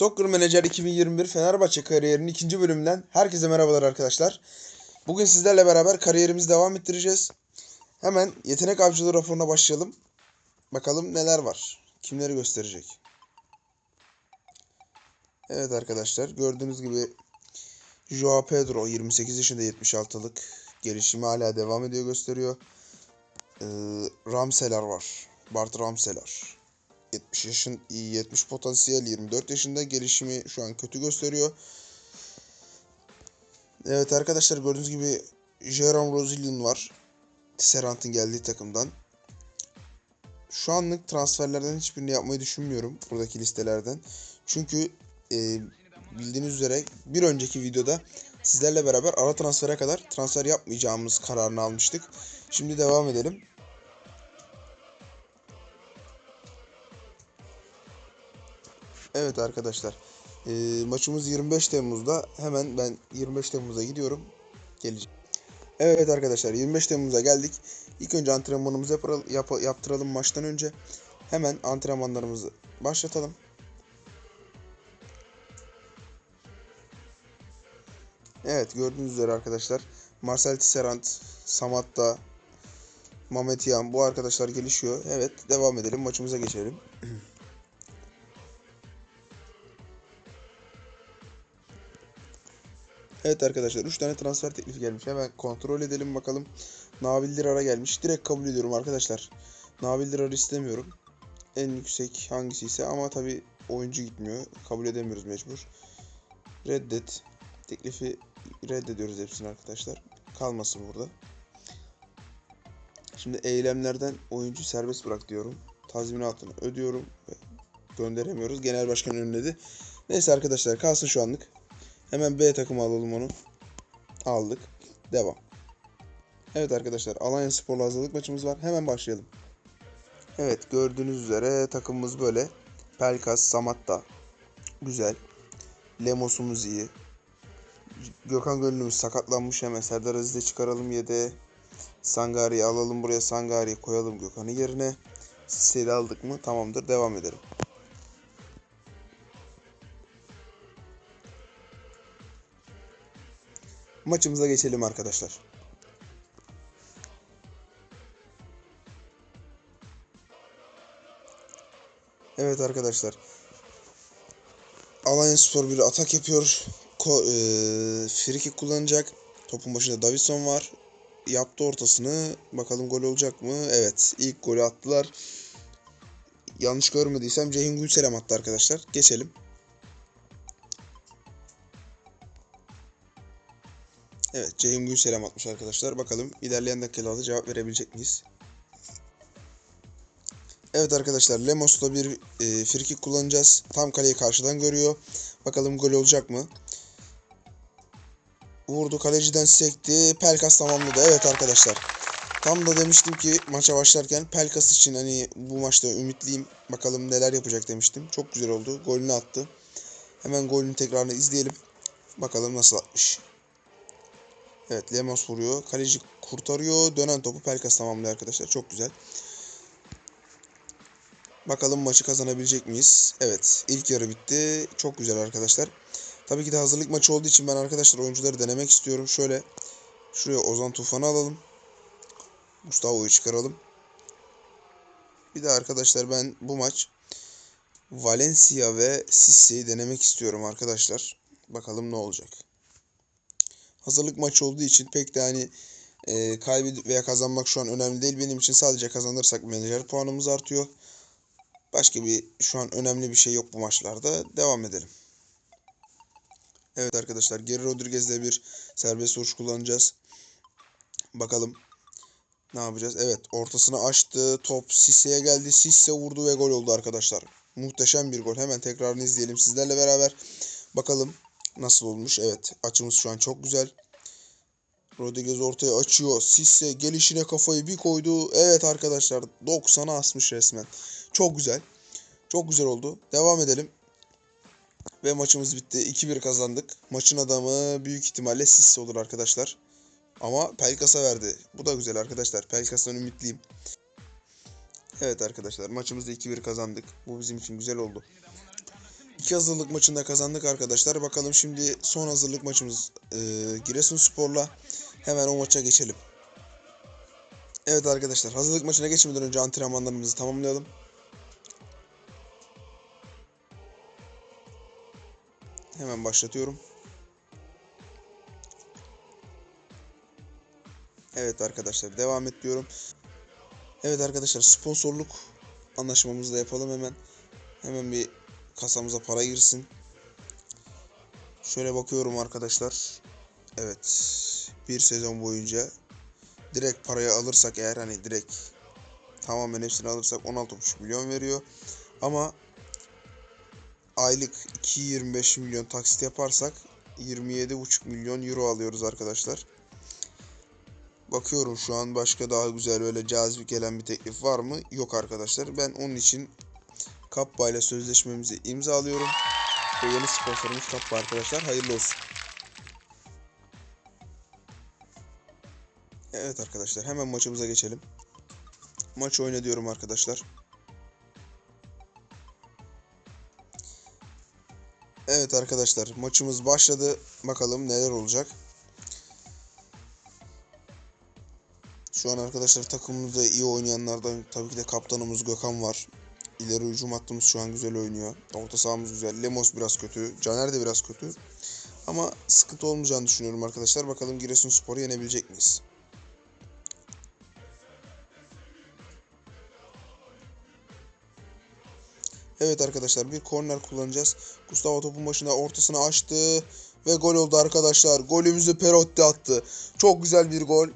Soccer Manager 2021 Fenerbahçe kariyerinin ikinci bölümünden herkese merhabalar arkadaşlar. Bugün sizlerle beraber kariyerimizi devam ettireceğiz. Hemen yetenek avcılığı raporuna başlayalım. Bakalım neler var. Kimleri gösterecek. Evet arkadaşlar gördüğünüz gibi Joao Pedro 28 yaşında 76'lık gelişimi hala devam ediyor gösteriyor. Ee, Ramseler var. Bart Ramseler. 70 yaşın 70 potansiyel 24 yaşında gelişimi şu an kötü gösteriyor. Evet arkadaşlar gördüğünüz gibi Jerome Rosillion var. Tisserant'ın geldiği takımdan. Şu anlık transferlerden hiçbirini yapmayı düşünmüyorum buradaki listelerden. Çünkü e, bildiğiniz üzere bir önceki videoda sizlerle beraber ara transfere kadar transfer yapmayacağımız kararını almıştık. Şimdi devam edelim. Evet arkadaşlar. e, maçımız 25 Temmuz'da. Hemen ben 25 Temmuz'a gidiyorum. Geleceğim. Evet arkadaşlar 25 Temmuz'a geldik. İlk önce antrenmanımızı yapra- yap- yaptıralım maçtan önce. Hemen antrenmanlarımızı başlatalım. Evet gördüğünüz üzere arkadaşlar. Marcel Tisserand, Samatta, Yan bu arkadaşlar gelişiyor. Evet devam edelim maçımıza geçelim. Evet arkadaşlar 3 tane transfer teklifi gelmiş. Hemen kontrol edelim bakalım. Nabil Dirar'a gelmiş. Direkt kabul ediyorum arkadaşlar. Nabil Dirar'ı istemiyorum. En yüksek hangisi ise ama tabi oyuncu gitmiyor. Kabul edemiyoruz mecbur. Reddet. Teklifi reddediyoruz hepsini arkadaşlar. Kalmasın burada. Şimdi eylemlerden oyuncu serbest bırak diyorum. Tazminatını ödüyorum ve gönderemiyoruz. Genel başkan önledi. Neyse arkadaşlar kalsın şu anlık. Hemen B takımı alalım onu. Aldık. Devam. Evet arkadaşlar Alanya Spor'la hazırlık maçımız var. Hemen başlayalım. Evet gördüğünüz üzere takımımız böyle. Pelkas, Samatta. Güzel. Lemos'umuz iyi. Gökhan Gönlümüz sakatlanmış hemen. Serdar Aziz'i çıkaralım yedeğe. Sangari'yi alalım buraya. Sangari'yi koyalım Gökhan'ın yerine. Sisse'yi aldık mı? Tamamdır. Devam edelim. Maçımıza geçelim arkadaşlar. Evet arkadaşlar. Alanya Spor bir atak yapıyor. Ko e, free kullanacak. Topun başında Davison var. Yaptı ortasını. Bakalım gol olacak mı? Evet. ilk golü attılar. Yanlış görmediysem Ceyhun Gülselam attı arkadaşlar. Geçelim. Evet Ceyhun Gülselam atmış arkadaşlar. Bakalım ilerleyen dakikalarda cevap verebilecek miyiz? Evet arkadaşlar Lemos'la bir e, frikik kullanacağız. Tam kaleyi karşıdan görüyor. Bakalım gol olacak mı? Vurdu kaleciden sekti. Pelkas tamamladı. Evet arkadaşlar. Tam da demiştim ki maça başlarken Pelkas için hani bu maçta ümitliyim. Bakalım neler yapacak demiştim. Çok güzel oldu. Golünü attı. Hemen golünü tekrarını izleyelim. Bakalım nasıl atmış. Evet Lemos vuruyor. Kaleci kurtarıyor. Dönen topu Pelkas tamamlıyor arkadaşlar. Çok güzel. Bakalım maçı kazanabilecek miyiz? Evet. ilk yarı bitti. Çok güzel arkadaşlar. Tabii ki de hazırlık maçı olduğu için ben arkadaşlar oyuncuları denemek istiyorum. Şöyle şuraya Ozan Tufan'ı alalım. Gustavo'yu çıkaralım. Bir de arkadaşlar ben bu maç Valencia ve Sisse'yi denemek istiyorum arkadaşlar. Bakalım ne olacak. Hazırlık maçı olduğu için pek de hani e, kaybedip veya kazanmak şu an önemli değil. Benim için sadece kazanırsak menajer puanımız artıyor. Başka bir şu an önemli bir şey yok bu maçlarda. Devam edelim. Evet arkadaşlar Geri Rodriguez'le bir serbest vuruş kullanacağız. Bakalım ne yapacağız? Evet ortasını açtı. Top Sisse'ye geldi. Sisse vurdu ve gol oldu arkadaşlar. Muhteşem bir gol. Hemen tekrarını izleyelim sizlerle beraber. Bakalım nasıl olmuş. Evet açımız şu an çok güzel. Rodriguez ortaya açıyor. Sisse gelişine kafayı bir koydu. Evet arkadaşlar 90'a asmış resmen. Çok güzel. Çok güzel oldu. Devam edelim. Ve maçımız bitti. 2-1 kazandık. Maçın adamı büyük ihtimalle Sisse olur arkadaşlar. Ama Pelkas'a verdi. Bu da güzel arkadaşlar. Pelkas'tan ümitliyim. Evet arkadaşlar maçımızda 2-1 kazandık. Bu bizim için güzel oldu. İki hazırlık maçında kazandık arkadaşlar. Bakalım şimdi son hazırlık maçımız e, Giresunspor'la. Hemen o maça geçelim. Evet arkadaşlar hazırlık maçına geçmeden önce antrenmanlarımızı tamamlayalım. Hemen başlatıyorum. Evet arkadaşlar devam et diyorum. Evet arkadaşlar sponsorluk anlaşmamızı da yapalım hemen. Hemen bir kasamıza para girsin. Şöyle bakıyorum arkadaşlar. Evet. Bir sezon boyunca direkt parayı alırsak eğer hani direkt tamamen hepsini alırsak 16,5 milyon veriyor. Ama aylık 2.25 milyon taksit yaparsak 27,5 milyon euro alıyoruz arkadaşlar. Bakıyorum şu an başka daha güzel böyle cazip gelen bir teklif var mı? Yok arkadaşlar. Ben onun için Kappa ile sözleşmemizi imzalıyorum. Ve yeni sponsorumuz Kappa arkadaşlar. Hayırlı olsun. Evet arkadaşlar hemen maçımıza geçelim. Maç oyna diyorum arkadaşlar. Evet arkadaşlar maçımız başladı. Bakalım neler olacak. Şu an arkadaşlar takımımızda iyi oynayanlardan tabii ki de kaptanımız Gökhan var. İleri hücum hattımız şu an güzel oynuyor. Orta sahamız güzel. Lemos biraz kötü. Caner de biraz kötü. Ama sıkıntı olmayacağını düşünüyorum arkadaşlar. Bakalım Giresunspor'u yenebilecek miyiz? Evet arkadaşlar bir korner kullanacağız. Gustavo topun başına ortasına açtı ve gol oldu arkadaşlar. Golümüzü Perotti attı. Çok güzel bir gol.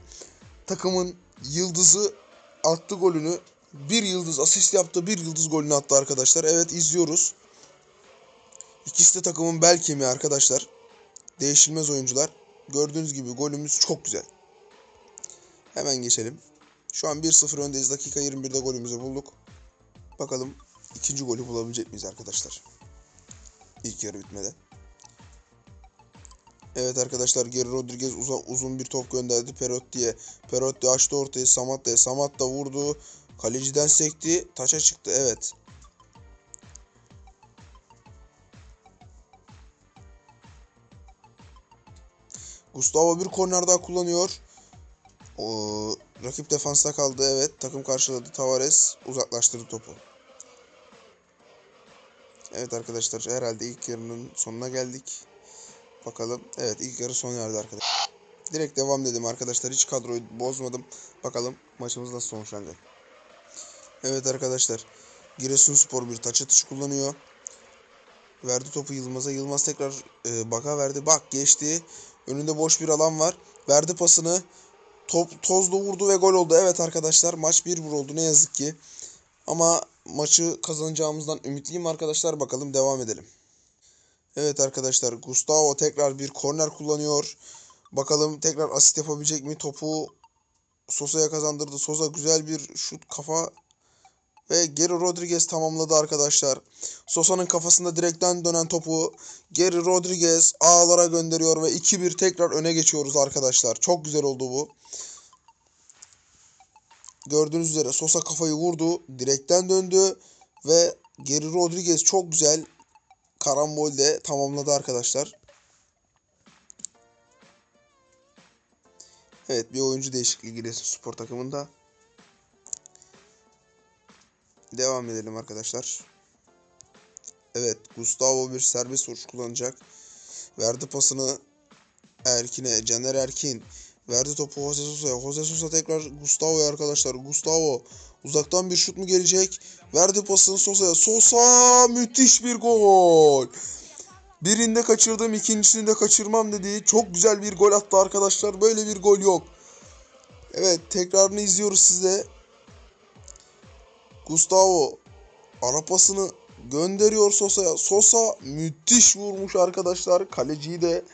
Takımın yıldızı attı golünü. Bir yıldız asist yaptı, bir yıldız golünü attı arkadaşlar. Evet izliyoruz. İkisi de takımın bel kemiği arkadaşlar. Değişilmez oyuncular. Gördüğünüz gibi golümüz çok güzel. Hemen geçelim. Şu an 1-0 öndeyiz. Dakika 21'de golümüzü bulduk. Bakalım ikinci golü bulabilecek miyiz arkadaşlar? İlk yarı bitmeden. Evet arkadaşlar Geri Rodriguez uza, uzun bir top gönderdi Perotti'ye. Perotti açtı ortayı Samatta'ya. Samatta vurdu. Kaleciden sekti. Taça çıktı. Evet. Gustavo bir korner daha kullanıyor. O, rakip defansta kaldı. Evet. Takım karşıladı. Tavares uzaklaştırdı topu. Evet arkadaşlar herhalde ilk yarının sonuna geldik. Bakalım. Evet ilk yarı sona erdi arkadaşlar. Direkt devam dedim arkadaşlar. Hiç kadroyu bozmadım. Bakalım maçımız nasıl sonuçlanacak. Evet arkadaşlar. Giresunspor bir taç atışı kullanıyor. Verdi topu Yılmaz'a. Yılmaz tekrar e, Bak'a verdi. Bak geçti. Önünde boş bir alan var. Verdi pasını. Top tozla vurdu ve gol oldu. Evet arkadaşlar maç 1-1 oldu ne yazık ki. Ama maçı kazanacağımızdan ümitliyim arkadaşlar. Bakalım devam edelim. Evet arkadaşlar Gustavo tekrar bir korner kullanıyor. Bakalım tekrar asist yapabilecek mi? Topu Sosa'ya kazandırdı. Sosa güzel bir şut kafa ve Geri Rodriguez tamamladı arkadaşlar. Sosa'nın kafasında direkten dönen topu Geri Rodriguez ağlara gönderiyor ve 2-1 tekrar öne geçiyoruz arkadaşlar. Çok güzel oldu bu. Gördüğünüz üzere Sosa kafayı vurdu. Direkten döndü ve Geri Rodriguez çok güzel karambolde tamamladı arkadaşlar. Evet bir oyuncu değişikliği Giresun Spor takımında. Devam edelim arkadaşlar. Evet Gustavo bir serbest vuruş kullanacak. Verdi pasını Erkin'e. Caner Erkin. Verdi topu Jose Sosa'ya. Jose Sosa tekrar Gustavo'ya arkadaşlar. Gustavo uzaktan bir şut mu gelecek? Verdi pasını Sosa'ya. Sosa müthiş bir gol. Birinde kaçırdım, ikincisini de kaçırmam dedi. Çok güzel bir gol attı arkadaşlar. Böyle bir gol yok. Evet, tekrarını izliyoruz size. Gustavo arapasını gönderiyor Sosa'ya. Sosa müthiş vurmuş arkadaşlar. Kaleciyi de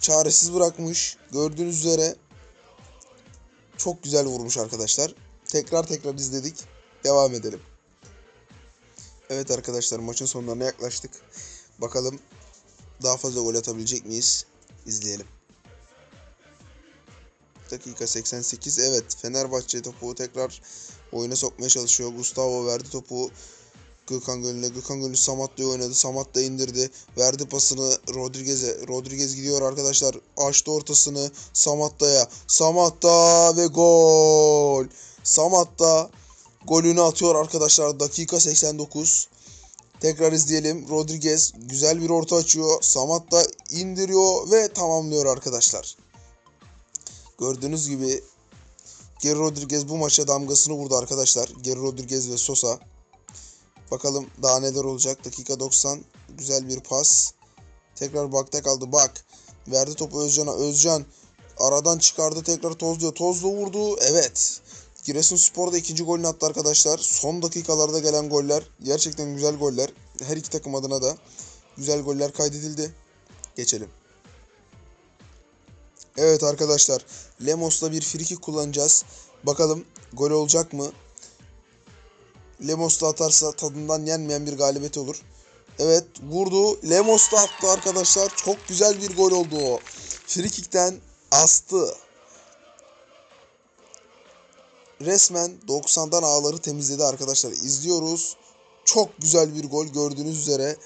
çaresiz bırakmış. Gördüğünüz üzere çok güzel vurmuş arkadaşlar. Tekrar tekrar izledik. Devam edelim. Evet arkadaşlar maçın sonlarına yaklaştık. Bakalım daha fazla gol atabilecek miyiz? İzleyelim. Dakika 88. Evet Fenerbahçe topu tekrar oyuna sokmaya çalışıyor. Gustavo verdi topu. Gökhan Gönül'e. Gökhan Gönül Samatta'ya oynadı. Samatta indirdi. Verdi pasını Rodriguez'e. Rodriguez gidiyor arkadaşlar. Açtı ortasını Samatta'ya. Samatta ve gol. Samatta golünü atıyor arkadaşlar. Dakika 89. Tekrar izleyelim. Rodriguez güzel bir orta açıyor. Samatta indiriyor ve tamamlıyor arkadaşlar. Gördüğünüz gibi Geri Rodriguez bu maça damgasını vurdu arkadaşlar. Geri Rodriguez ve Sosa. Bakalım daha neler olacak. Dakika 90. Güzel bir pas. Tekrar bakta kaldı. Bak. Verdi topu Özcan'a. Özcan aradan çıkardı. Tekrar Tozlu'ya. Tozlu vurdu. Evet. Giresunspor da ikinci golünü attı arkadaşlar. Son dakikalarda gelen goller. Gerçekten güzel goller. Her iki takım adına da güzel goller kaydedildi. Geçelim. Evet arkadaşlar. Lemos'la bir friki kullanacağız. Bakalım gol olacak mı? Lemos da atarsa tadından yenmeyen bir galibiyet olur. Evet vurdu. Lemos da attı arkadaşlar. Çok güzel bir gol oldu o. Frikikten astı. Resmen 90'dan ağları temizledi arkadaşlar. İzliyoruz. Çok güzel bir gol gördüğünüz üzere.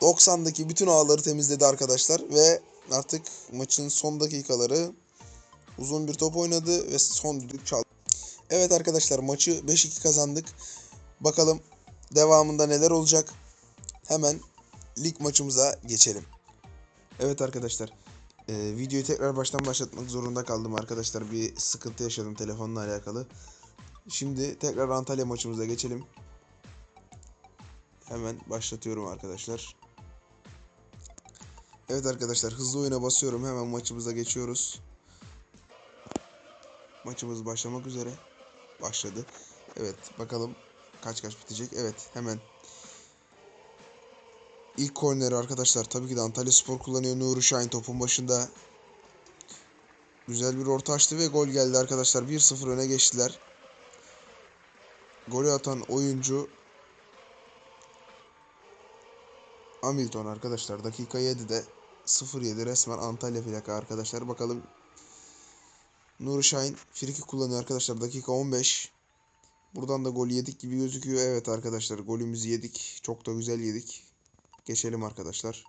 90'daki bütün ağları temizledi arkadaşlar ve artık maçın son dakikaları uzun bir top oynadı ve son düdük çaldı. Evet arkadaşlar maçı 5-2 kazandık. Bakalım devamında neler olacak. Hemen lig maçımıza geçelim. Evet arkadaşlar. e, videoyu tekrar baştan başlatmak zorunda kaldım arkadaşlar. Bir sıkıntı yaşadım telefonla alakalı. Şimdi tekrar Antalya maçımıza geçelim. Hemen başlatıyorum arkadaşlar. Evet arkadaşlar hızlı oyuna basıyorum. Hemen maçımıza geçiyoruz. Maçımız başlamak üzere. Başladı. Evet bakalım kaç kaç bitecek. Evet hemen. İlk korneri arkadaşlar tabii ki de Antalya Spor kullanıyor. Nuri Şahin topun başında. Güzel bir orta açtı ve gol geldi arkadaşlar. 1-0 öne geçtiler. Golü atan oyuncu Hamilton arkadaşlar. Dakika 7'de 0-7 resmen Antalya plaka arkadaşlar. Bakalım Nuri Şahin friki kullanıyor arkadaşlar. Dakika 15. Buradan da gol yedik gibi gözüküyor. Evet arkadaşlar golümüzü yedik. Çok da güzel yedik. Geçelim arkadaşlar.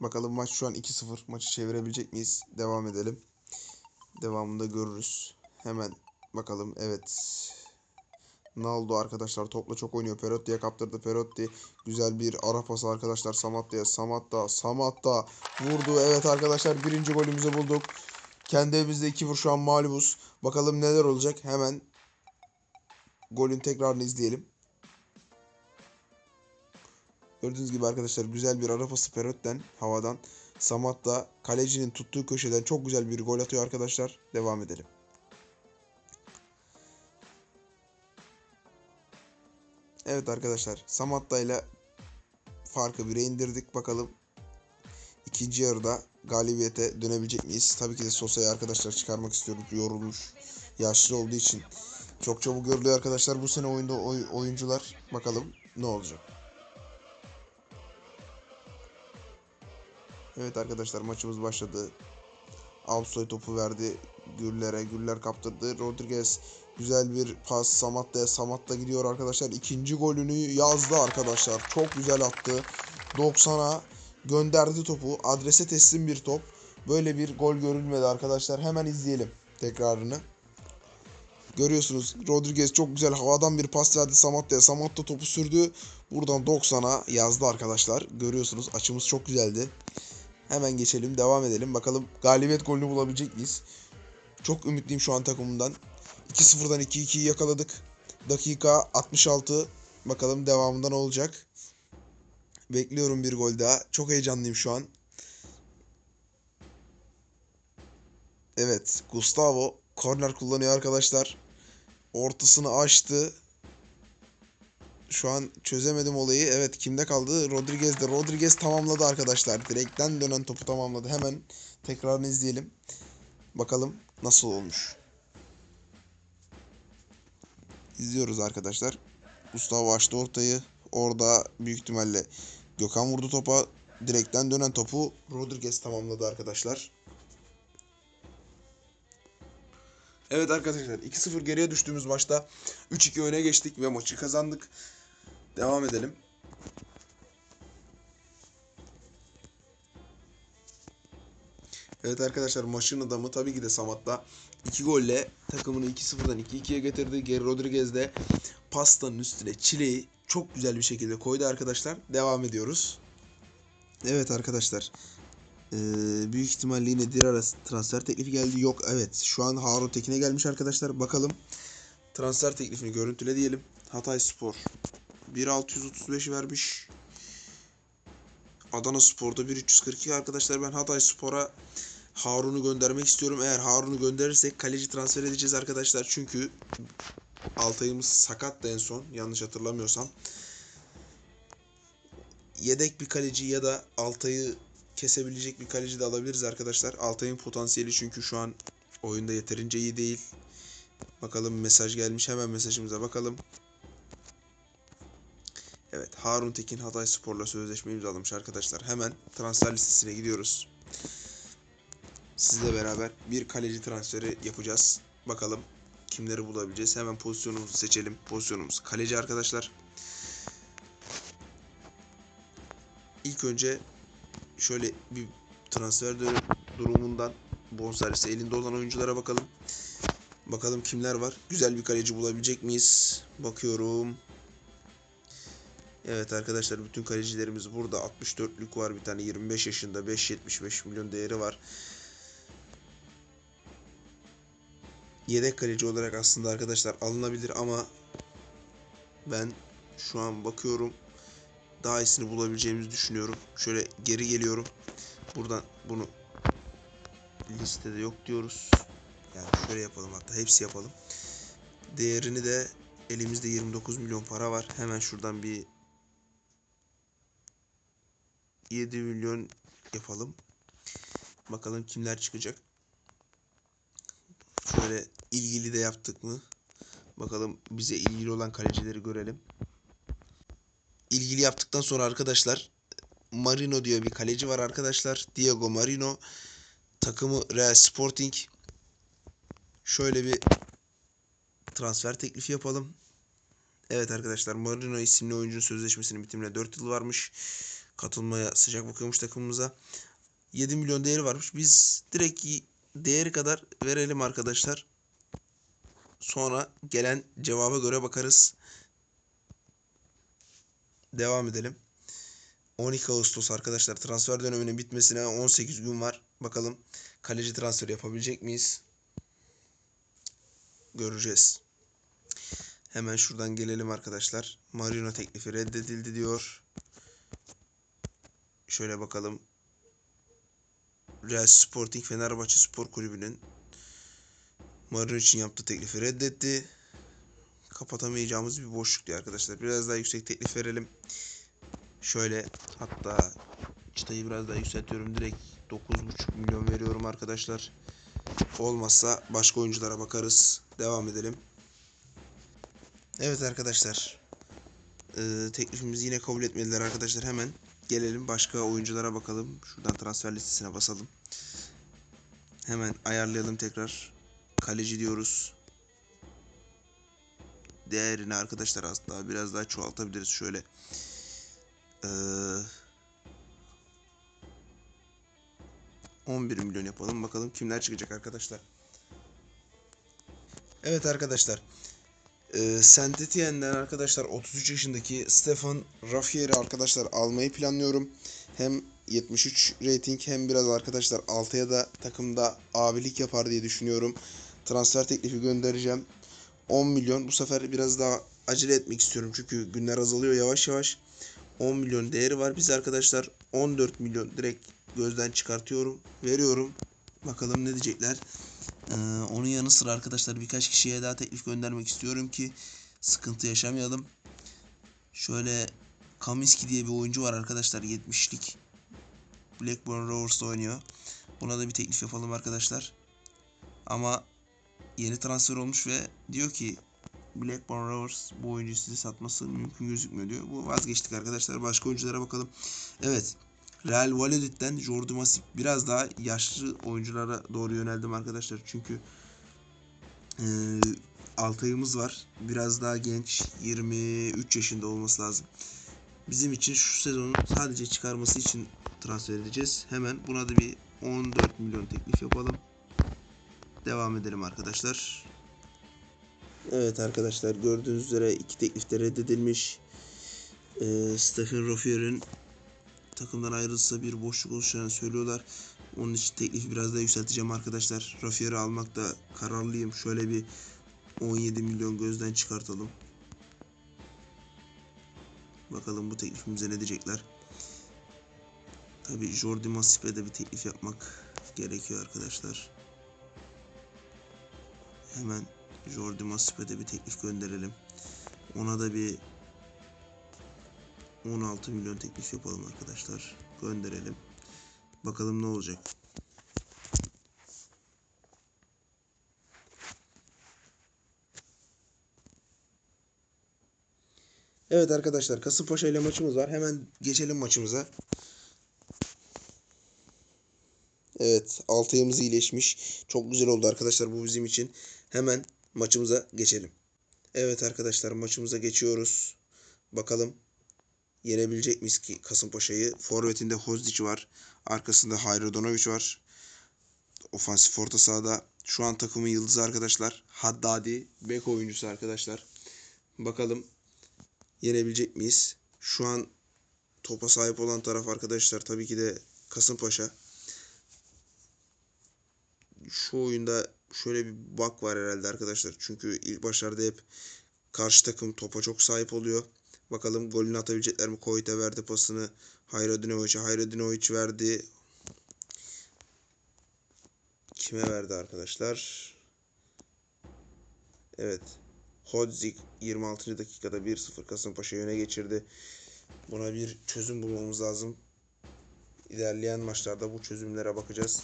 Bakalım maç şu an 2-0. Maçı çevirebilecek miyiz? Devam edelim. Devamında görürüz. Hemen bakalım. Evet. Naldo arkadaşlar topla çok oynuyor. Perotti'ye kaptırdı. Perotti güzel bir ara pası arkadaşlar Samatta'ya. Samatta, Samatta vurdu. Evet arkadaşlar birinci golümüzü bulduk. Kendi evimizde 2-0 şu an mağlubuz. Bakalım neler olacak. Hemen golün tekrarını izleyelim. Gördüğünüz gibi arkadaşlar güzel bir ara pası Perotti'den havadan. Samatta kalecinin tuttuğu köşeden çok güzel bir gol atıyor arkadaşlar. Devam edelim. Evet arkadaşlar Samatta ile farkı 1'e indirdik. Bakalım ikinci yarıda galibiyete dönebilecek miyiz? Tabii ki de Sosa'yı arkadaşlar çıkarmak istiyoruz. Yorulmuş, yaşlı olduğu için. Çok çabuk görülüyor arkadaşlar bu sene oyunda oy- oyuncular. Bakalım ne olacak. Evet arkadaşlar maçımız başladı. Alsoy topu verdi Güller'e. Güller kaptırdı. Rodriguez güzel bir pas Samatta'ya. Samatta gidiyor arkadaşlar. İkinci golünü yazdı arkadaşlar. Çok güzel attı. 90'a gönderdi topu. Adrese teslim bir top. Böyle bir gol görülmedi arkadaşlar. Hemen izleyelim tekrarını. Görüyorsunuz Rodriguez çok güzel havadan bir pas verdi Samatta'ya. Samatta topu sürdü. Buradan 90'a yazdı arkadaşlar. Görüyorsunuz açımız çok güzeldi. Hemen geçelim devam edelim. Bakalım galibiyet golünü bulabilecek miyiz? Çok ümitliyim şu an takımımdan. 2-0'dan 2-2'yi yakaladık. Dakika 66. Bakalım devamında ne olacak? Bekliyorum bir gol daha. Çok heyecanlıyım şu an. Evet, Gustavo korner kullanıyor arkadaşlar. Ortasını açtı. Şu an çözemedim olayı. Evet kimde kaldı? Rodriguez'de. Rodriguez tamamladı arkadaşlar. Direkten dönen topu tamamladı. Hemen tekrarını izleyelim. Bakalım nasıl olmuş. İzliyoruz arkadaşlar. Gustavo açtı ortayı. Orada büyük ihtimalle Gökhan vurdu topa. Direkten dönen topu Rodriguez tamamladı arkadaşlar. Evet arkadaşlar 2-0 geriye düştüğümüz maçta 3-2 öne geçtik ve maçı kazandık. Devam edelim. Evet arkadaşlar maçın adamı tabii ki de Samat'ta 2 golle takımını 2-0'dan 2-2'ye getirdi. Geri Rodriguez de pastanın üstüne çileği çok güzel bir şekilde koydu arkadaşlar. Devam ediyoruz. Evet arkadaşlar. Ee, büyük ihtimalle yine Dirara transfer teklifi geldi. Yok evet şu an Harun Tekin'e gelmiş arkadaşlar. Bakalım transfer teklifini görüntüle diyelim. Hatay Spor 1.635 vermiş. Adana Spor'da 1.342 arkadaşlar. Ben Hatay Spor'a Harun'u göndermek istiyorum. Eğer Harun'u gönderirsek kaleci transfer edeceğiz arkadaşlar. Çünkü Altay'ımız sakattı en son yanlış hatırlamıyorsam. Yedek bir kaleci ya da Altay'ı kesebilecek bir kaleci de alabiliriz arkadaşlar. Altay'ın potansiyeli çünkü şu an oyunda yeterince iyi değil. Bakalım mesaj gelmiş. Hemen mesajımıza bakalım. Evet Harun Tekin Hatay Spor'la sözleşme imzalamış arkadaşlar. Hemen transfer listesine gidiyoruz. Sizle beraber bir kaleci transferi yapacağız. Bakalım kimleri bulabileceğiz. Hemen pozisyonumuzu seçelim. Pozisyonumuz kaleci arkadaşlar. İlk önce şöyle bir transfer durumundan bonservisi elinde olan oyunculara bakalım. Bakalım kimler var. Güzel bir kaleci bulabilecek miyiz? Bakıyorum. Evet arkadaşlar bütün kalecilerimiz burada. 64'lük var bir tane 25 yaşında 5.75 milyon değeri var. Yedek kaleci olarak aslında arkadaşlar alınabilir ama ben şu an bakıyorum daha iyisini bulabileceğimizi düşünüyorum. Şöyle geri geliyorum. Buradan bunu listede yok diyoruz. Yani şöyle yapalım hatta hepsi yapalım. Değerini de elimizde 29 milyon para var. Hemen şuradan bir 7 milyon yapalım. Bakalım kimler çıkacak. Şöyle ilgili de yaptık mı? Bakalım bize ilgili olan kalecileri görelim. İlgili yaptıktan sonra arkadaşlar Marino diye bir kaleci var arkadaşlar. Diego Marino. Takımı Real Sporting. Şöyle bir transfer teklifi yapalım. Evet arkadaşlar Marino isimli oyuncunun sözleşmesinin bitimine 4 yıl varmış. Katılmaya sıcak bakıyormuş takımımıza. 7 milyon değeri varmış. Biz direkt değeri kadar verelim arkadaşlar. Sonra gelen cevaba göre bakarız. Devam edelim. 12 Ağustos arkadaşlar transfer döneminin bitmesine 18 gün var. Bakalım kaleci transferi yapabilecek miyiz? Göreceğiz. Hemen şuradan gelelim arkadaşlar. Marino teklifi reddedildi diyor. Şöyle bakalım. Real Sporting Fenerbahçe Spor Kulübü'nün Marino için yaptığı teklifi reddetti. Kapatamayacağımız bir boşluk diyor arkadaşlar. Biraz daha yüksek teklif verelim. Şöyle hatta çıtayı biraz daha yükseltiyorum. Direkt 9,5 milyon veriyorum arkadaşlar. Olmazsa başka oyunculara bakarız. Devam edelim. Evet arkadaşlar. Ee, teklifimizi yine kabul etmediler arkadaşlar. Hemen gelelim başka oyunculara bakalım. Şuradan transfer listesine basalım. Hemen ayarlayalım tekrar. Kaleci diyoruz. Değerini arkadaşlar aslında biraz daha çoğaltabiliriz şöyle. Ee, 11 milyon yapalım. Bakalım kimler çıkacak arkadaşlar. Evet arkadaşlar. Ee, Saint Etienne'den arkadaşlar 33 yaşındaki Stefan Raffieri arkadaşlar almayı planlıyorum. Hem 73 rating hem biraz arkadaşlar 6'ya da takımda abilik yapar diye düşünüyorum. Transfer teklifi göndereceğim. 10 milyon. Bu sefer biraz daha acele etmek istiyorum. Çünkü günler azalıyor yavaş yavaş. 10 milyon değeri var. Biz arkadaşlar 14 milyon direkt gözden çıkartıyorum. Veriyorum. Bakalım ne diyecekler. Ee, onun yanı sıra arkadaşlar birkaç kişiye daha teklif göndermek istiyorum ki sıkıntı yaşamayalım. Şöyle Kaminski diye bir oyuncu var arkadaşlar 70'lik. Blackburn Rovers'ta oynuyor. Buna da bir teklif yapalım arkadaşlar. Ama yeni transfer olmuş ve diyor ki Blackburn Rovers bu oyuncuyu size satması mümkün gözükmüyor diyor. Bu vazgeçtik arkadaşlar. Başka oyunculara bakalım. Evet. Real Valladolid'den Jordi Masip biraz daha yaşlı oyunculara doğru yöneldim arkadaşlar. Çünkü Ee, Altay'ımız var. Biraz daha genç. 23 yaşında olması lazım. Bizim için şu sezonu sadece çıkarması için transfer edeceğiz. Hemen buna da bir 14 milyon teklif yapalım. Devam edelim arkadaşlar. Evet arkadaşlar gördüğünüz üzere iki teklif de reddedilmiş. Ee, Stephen Roffier'in takımdan ayrılırsa bir boşluk oluşacağını söylüyorlar. Onun için teklifi biraz daha yükselteceğim arkadaşlar. Rafier'i almakta kararlıyım. Şöyle bir 17 milyon gözden çıkartalım. Bakalım bu teklifimize ne diyecekler. Tabi Jordi Masip'e de bir teklif yapmak gerekiyor arkadaşlar. Hemen Jordi Masip'e de bir teklif gönderelim. Ona da bir 16 milyon teklif yapalım arkadaşlar. Gönderelim. Bakalım ne olacak. Evet arkadaşlar Kasımpaşa ile maçımız var. Hemen geçelim maçımıza. Evet Altay'ımız iyileşmiş. Çok güzel oldu arkadaşlar bu bizim için. Hemen maçımıza geçelim. Evet arkadaşlar maçımıza geçiyoruz. Bakalım yenebilecek miyiz ki Kasımpaşa'yı? Forvetinde Hozdic var. Arkasında Hayrodonovic var. Ofansif orta sahada şu an takımın yıldızı arkadaşlar. Haddadi bek oyuncusu arkadaşlar. Bakalım yenebilecek miyiz? Şu an topa sahip olan taraf arkadaşlar tabii ki de Kasımpaşa. Şu oyunda şöyle bir bak var herhalde arkadaşlar. Çünkü ilk başlarda hep karşı takım topa çok sahip oluyor. Bakalım golünü atabilecekler mi? Koyta verdi pasını. Hayradinoviç'e. Hayradinoviç verdi. Kime verdi arkadaşlar? Evet. Hodzik 26. dakikada 1-0 Kasımpaşa öne geçirdi. Buna bir çözüm bulmamız lazım. İlerleyen maçlarda bu çözümlere bakacağız.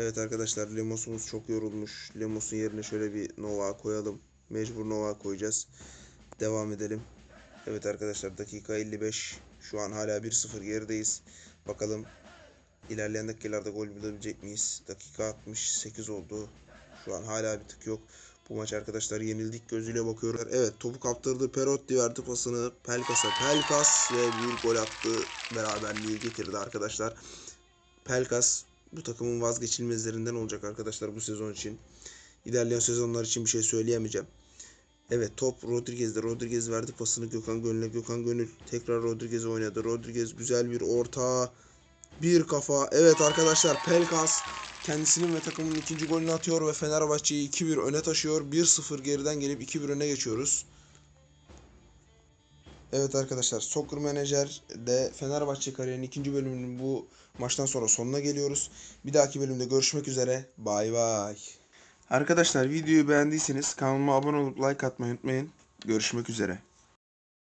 Evet arkadaşlar Lemos'umuz çok yorulmuş. Lemos'un yerine şöyle bir Nova koyalım. Mecbur Nova koyacağız. Devam edelim. Evet arkadaşlar dakika 55. Şu an hala 1-0 gerideyiz. Bakalım ilerleyen dakikalarda gol bulabilecek miyiz? Dakika 68 oldu. Şu an hala bir tık yok. Bu maç arkadaşlar yenildik gözüyle bakıyorlar. Evet topu kaptırdı. Perotti verdi pasını Pelkas'a. Pelkas ve bir gol attı. Beraberliği getirdi arkadaşlar. Pelkas bu takımın vazgeçilmezlerinden olacak arkadaşlar bu sezon için. İlerleyen sezonlar için bir şey söyleyemeyeceğim. Evet top Rodriguez'de. Rodriguez verdi pasını Gökhan Gönül'e. Gökhan Gönül tekrar Rodriguez'e oynadı. Rodriguez güzel bir orta. Bir kafa. Evet arkadaşlar Pelkas kendisinin ve takımının ikinci golünü atıyor ve Fenerbahçe'yi 2-1 öne taşıyor. 1-0 geriden gelip 2-1 öne geçiyoruz. Evet arkadaşlar Soccer Manager'de Fenerbahçe kariyerinin ikinci bölümünün bu maçtan sonra sonuna geliyoruz. Bir dahaki bölümde görüşmek üzere. Bay bay. Arkadaşlar videoyu beğendiyseniz kanalıma abone olup like atmayı unutmayın. Görüşmek üzere.